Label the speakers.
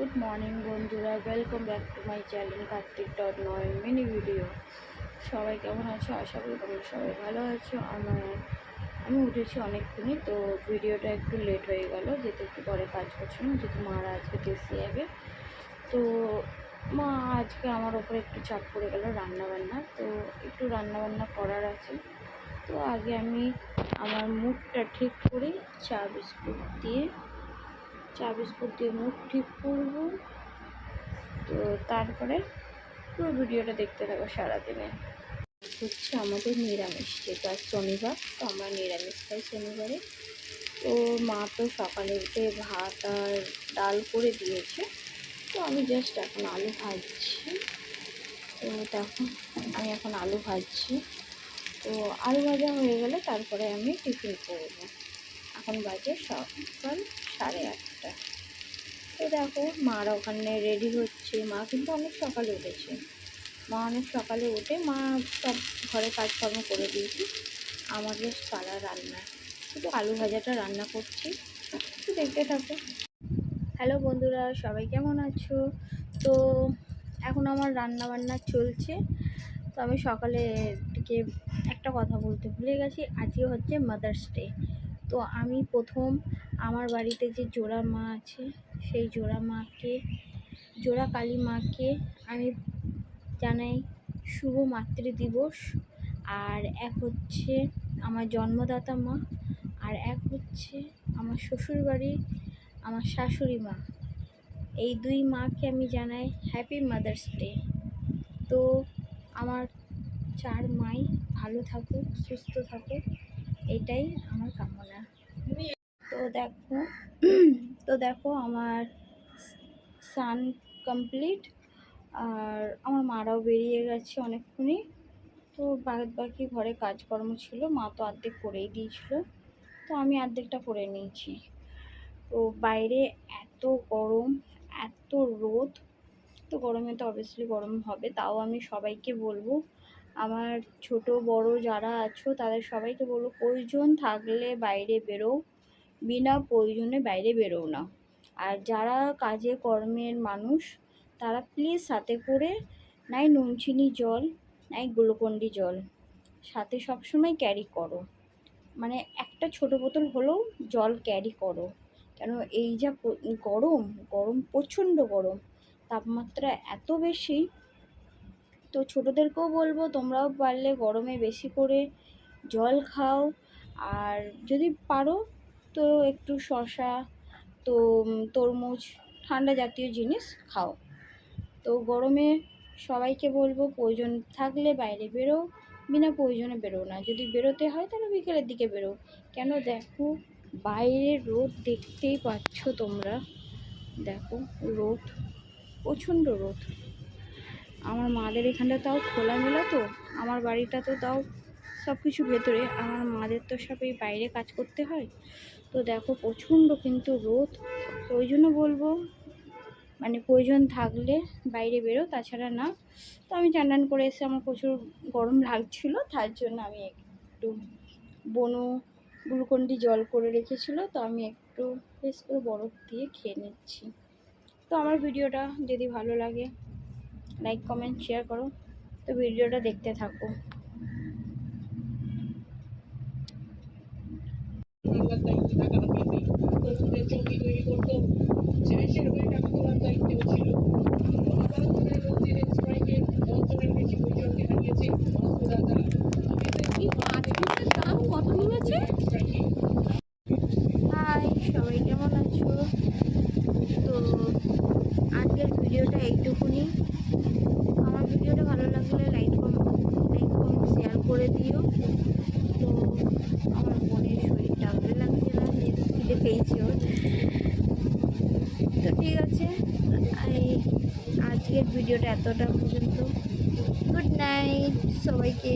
Speaker 1: Good morning বন্ধুরা। Welcome back to my channel Kartik dot নয় mini video সবাই কেমন আছো? আশা করি তোমরা সবাই ভালো আছো। আমার আমি উঠেছি অনেকক্ষণই, তো ভিডিওটা একটু লেট হয়ে গেল, যেহেতু একটু পরে কাজ করছিলাম, যেহেতু মারা আজকে দেশে যাবে তো মা আজকে আমার ওপরে একটু চাপ পড়ে গেল রান্নাবান্না, তো একটু রান্নাবান্না করার আছে। তো আগে আমি আমার মুখটা ঠিক করে চা বিস্কুট দিয়ে চা বিস্কুট দিয়ে মুখ ঠিক করব। তো তারপরে পুরো ভিডিওটা দেখতে থাকো সারাদিনে। হচ্ছে আমাদের নিরামিষ, যেটা শনিবার, তো আমরা নিরামিষ খাই শনিবারে। তো মা তো সকালে উঠে ভাত আর ডাল করে দিয়েছে। তো আমি জাস্ট এখন আলু ভাজছি। তো দেখো, আমি এখন আলু ভাজছি। তো আলু ভাজা হয়ে গেলে তারপরে আমি টিফিন করব এখন বাজে সকাল সাড়ে আটটা। তো দেখো, মারা ওখানে রেডি হচ্ছে। মা কিন্তু অনেক সকালে উঠেছে। মা অনেক সকালে উঠে, মা সব ঘরে কাজকর্ম করে দিয়েছি। জাস্ট পালা রান্না। শুধু আলু ভাজাটা রান্না করছি। তো দেখতে থাকো। হ্যালো বন্ধুরা, সবাই কেমন আছো? তো এখন আমার রান্না বান্না চলছে। তো আমি সকালে একটা কথা বলতে ভুলে গেছি। আজকে হচ্ছে মাদার্স ডে তো আমি প্রথম আমার বাড়িতে যে জোড়া মা আছে, সেই জোড়া মাকে, জোড়া কালী মাকে আমি জানাই শুভ মাতৃ দিবস আর এক হচ্ছে আমার জন্মদাতা মা, আর এক হচ্ছে আমার শ্বশুরবাড়ি আমার শাশুড়ি মা। এই দুই মাকে আমি জানাই হ্যাপি মাদার্স ডে তো আমার চার মাই ভালো থাকুক, সুস্থ থাকুক। এটাই আমার কামনা। তো দেখো তো দেখো আমার সান কমপ্লিট আর আমার মারাও বেরিয়ে গেছে অনেকক্ষণই। তো বাদ বাকি ঘরে কাজকর্ম ছিল, মা তো অর্ধেক করেই দিয়েছিল। তো আমি অর্ধেকটা করে নিয়েছি। তো বাইরে এত গরম, এত রোদ, তো গরমে তো অবভিয়াসলি গরম হবে, তাও আমি সবাইকে বলব আমার ছোট, বড় যারা আছো, তাদের সবাইকে বলব, প্রয়োজন থাকলে বাইরে বেরো বিনা প্রয়োজনে বাইরে বেরো না। আর যারা কাজে কর্মের মানুষ, তারা প্লিজ সাথে করে নাই নুন চিনি জল, নাই গ্লুকন্ডি জল, সাথে সবসময় ক্যারি করো। মানে একটা ছোট বোতল হলেও জল ক্যারি করো। কেন এই যা গরম গরম প্রচণ্ড গরম, তাপমাত্রা এত বেশি তো ছোটোদেরকেও বলব, তোমরাও পারলে গরমে বেশি করে জল খাও। আর যদি পারো, তো একটু শশা তো তরমুজ, ঠান্ডা জাতীয় জিনিস খাও। তো গরমে সবাইকে বলব, প্রয়োজন থাকলে বাইরে বেরো বিনা প্রয়োজনে বেরো না। যদি বেরোতে হয়, তাহলে বিকেলের দিকে বেরো কেন? দেখো বাইরের রোদ দেখতেই পাচ্ছ তোমরা। দেখো, রোদ, প্রচণ্ড রোদ। আমার মাদের এখানটা তাও খোলামেলা তো, আমার বাড়িটা তো তাও সব কিছু ভেতরে আমার মাদের তো সব এই বাইরে কাজ করতে হয়। তো দেখো প্রচণ্ড কিন্তু রোদ ওই জন্য বলব মানে প্রয়োজন থাকলে বাইরে বেরো, তাছাড়া না। তো আমি চান করে এসে আমার প্রচুর গরম লাগছিল, তার জন্য আমি একটু বনু গ্লুকন্ডি জল করে রেখেছিলো, তো আমি একটু বেশ করে বরফ দিয়ে খেয়ে নিচ্ছি। তো আমার ভিডিওটা যদি ভালো লাগে লাইক কমেন্ট শেয়ার করো। তো ভিডিওটা দেখতে থাকো। সবাই কেমন আছো তো আজকের ভিডিওটা এইটুকুনি আমার ভিডিওটা ভালো লাগলে লাইক লাইক কমেন্ট শেয়ার করে দিও। তো আমার বোনের শরীরটা ভালো লাগছে না খিদে পেয়েছি ওর। তো ঠিক আছে আজকের ভিডিওটা এতটা পর্যন্ত। গুড নাইট সবাইকে।